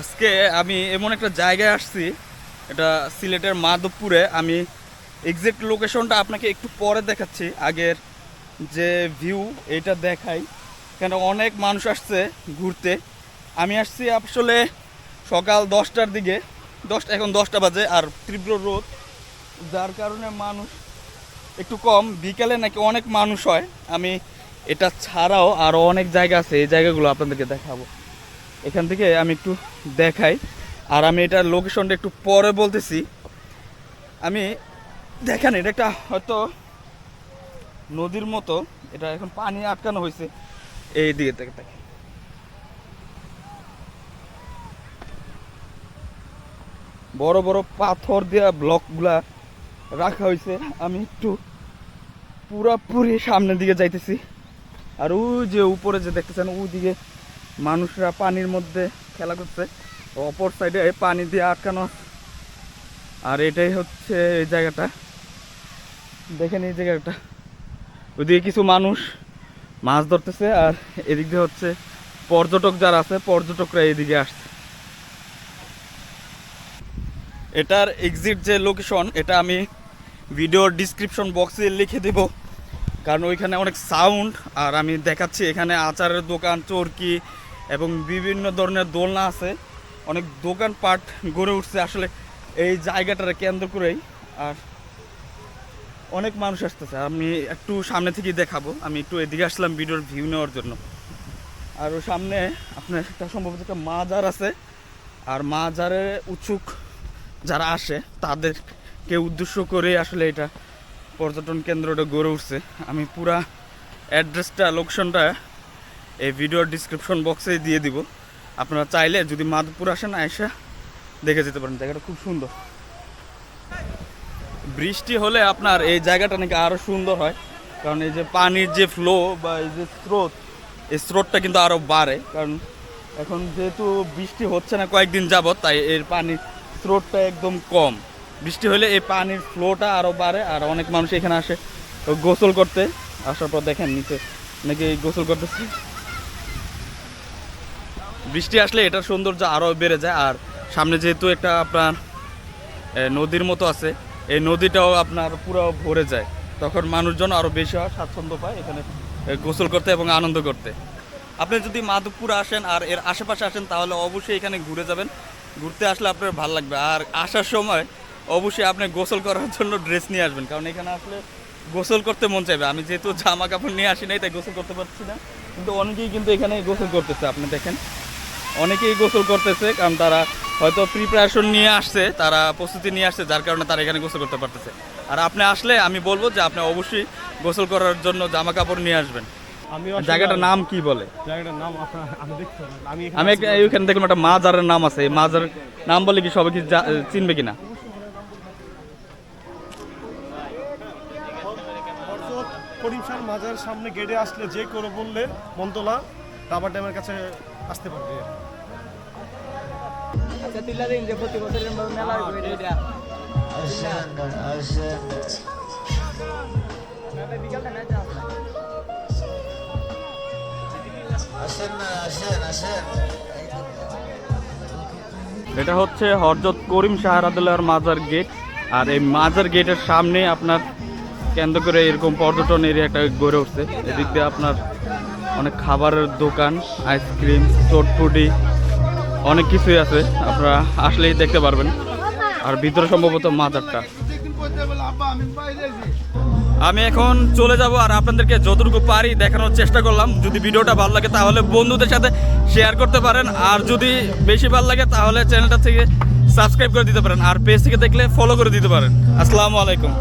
আজকে আমি এমন একটা জায়গায় আসছি, এটা সিলেটের মাধবপুরে। আমি এক্সাক্ট লোকেশনটা আপনাকে একটু পরে দেখাচ্ছি, আগের যে ভিউ এটা দেখাই। কেন অনেক মানুষ আসছে ঘুরতে। আমি আসছি আসলে সকাল দশটার দিকে দশটা এখন দশটা বাজে আর তীব্র রোদ। যার কারণে মানুষ একটু কম। বিকালে নাকি অনেক মানুষ হয়। আমি এটা ছাড়াও আরও অনেক জায়গা আছে, এই জায়গাগুলো আপনাদেরকে দেখাবো। এখান থেকে আমি একটু দেখাই। আর আমি এটার লোকেশনটা একটু পরে বলতেছি। আমি দেখেন, এটা একটা হয়তো নদীর মতো। এটা এখন পানি আটকানো হয়েছে। এই দিকে থেকে থেকে বড় বড় পাথর দেওয়া ব্লকগুলা রাখা হয়েছে। আমি একটু পুরাপুরি সামনের দিকে যাইতেছি। আর ওই যে উপরে যে দেখতেছেন ওই দিকে মানুষরা পানির মধ্যে খেলা করছে। অপর সাইডে পানি দিয়ে আটকানো আর এটাই হচ্ছে এই জায়গাটা। দেখেন এই জায়গাটা। ওইদিকে কিছু মানুষ মাছ ধরতেছে আর এদিক দিয়ে হচ্ছে পর্যটক যারা আছে, পর্যটকরা এদিকে আসছে। এটার এক্সিট যে লোকেশন এটা আমি ভিডিওর ডিসক্রিপশন বক্সে লিখে দেব। কারণ ওইখানে অনেক সাউন্ড আর আমি দেখাচ্ছি এখানে আচারের দোকান, চরকি এবং বিভিন্ন ধরনের দোলনা আছে। অনেক দোকান পাট গড়ে উঠছে। আসলে এই জায়গাটারে কেন্দ্র করেই আর অনেক মানুষ আসতেছে। আমি একটু সামনে থেকেই দেখাবো। আমি একটু এদিকে আসলাম ভিডিওর ভিউ নেওয়ার জন্য। আর ওই সামনে আপনার একটা সম্ভবত একটা মাজার আছে। আর মাজারে উৎসুক যারা আসে, তাদেরকে উদ্দেশ্য করে আসলে এটা পর্যটন কেন্দ্রটা গড়ে উঠছে। আমি পুরা অ্যাড্রেসটা লোকেশনটা এই ভিডিওর ডিসক্রিপশন বক্সে দিয়ে দিব। আপনারা চাইলে যদি মাধবপুর আসেন আয়সা দেখে যেতে পারেন। জায়গাটা খুব সুন্দর। বৃষ্টি হলে আপনার এই জায়গাটা নাকি আরও সুন্দর হয়। কারণ এই যে পানির যে ফ্লো বা এই যে স্রোত, এই স্রোতটা কিন্তু আরও বাড়ে। কারণ এখন যেহেতু বৃষ্টি হচ্ছে না কয়েকদিন যাবত তাই এর পানির স্রোতটা একদম কম। বৃষ্টি হলে এই পানির ফ্লোটা আরও বাড়ে আর অনেক মানুষ এখানে আসে গোসল করতে। আসার পর দেখেন নিচে নাকি গোসল করতেছে। বৃষ্টি আসলে এটার সৌন্দর্য আরও বেড়ে যায়। আর সামনে যেহেতু একটা আপনার নদীর মতো আছে, এই নদীটাও আপনার পুরো ভরে যায়। তখন মানুষজন আরও বেশি হয় স্বাচ্ছন্দ্য পায় এখানে গোসল করতে এবং আনন্দ করতে। আপনি যদি মাধবপুর আসেন আর এর আশেপাশে আসেন, তাহলে অবশ্যই এখানে ঘুরে যাবেন। ঘুরতে আসলে আপনার ভালো লাগবে। আর আসার সময় অবশ্যই আপনি গোসল করার জন্য ড্রেস নিয়ে আসবেন, কারণ এখানে আসলে গোসল করতে মন চাইবে। আমি যেহেতু জামা কাপড় নিয়ে আসি নাই, তাই গোসল করতে পারছি না। কিন্তু অনেকেই কিন্তু এখানে গোসল করতেছে, আপনি দেখেন। অনেকেই গোসল করতেছে কারণ তারা হয়তো প্রিপারেশন নিয়ে আসছে তারা প্রস্তুতি নিয়ে আসছে যার কারণে তারা এখানে গোসল করতে পারতেছে। আর আপনি আসলে আমি বলব যে আপনি অবশ্যই গোসল করার জন্য জামা কাপড় নিয়ে আসবেন। জায়গাটার নাম কি বলে? জায়গাটার নাম আপনার আমি একটা- দেখলাম একটা মাজারের নাম আছে। এই মাজার নাম বলে কি সবাই কি চিনবে কিনা? করিম শাহ মাজার সামনে গেটে আসলে যে করে বললে মন্তলা রাবার ড্যামের কাছে আসতে পারবে। আচ্ছা তুইলা দিন যে প্রতি বছরের মেলা হইবে এটা। বিকালটা না যাও এটা হচ্ছে হরজত করিম শাহরাদুল্লাহর মাজার গেট। আর এই মাজার গেটের সামনে আপনার কেন্দ্র করে এরকম পর্যটন এরিয়া একটা গড়ে উঠছে। এদিক দিয়ে আপনার অনেক খাবারের দোকান আইসক্রিম চটপুটি অনেক কিছুই আছে, আপনারা আসলেই দেখতে পারবেন। আর ভিতরে সম্ভবত মাজারটা আমি এখন চলে যাব আর আপনাদেরকে যতটুকু পারি দেখানোর চেষ্টা করলাম। যদি ভিডিওটা ভালো লাগে তাহলে বন্ধুদের সাথে শেয়ার করতে পারেন। আর যদি বেশি ভালো লাগে তাহলে চ্যানেলটা থেকে সাবস্ক্রাইব করে দিতে পারেন। আর পেজ থেকে দেখলে ফলো করে দিতে পারেন। আসসালামু আলাইকুম।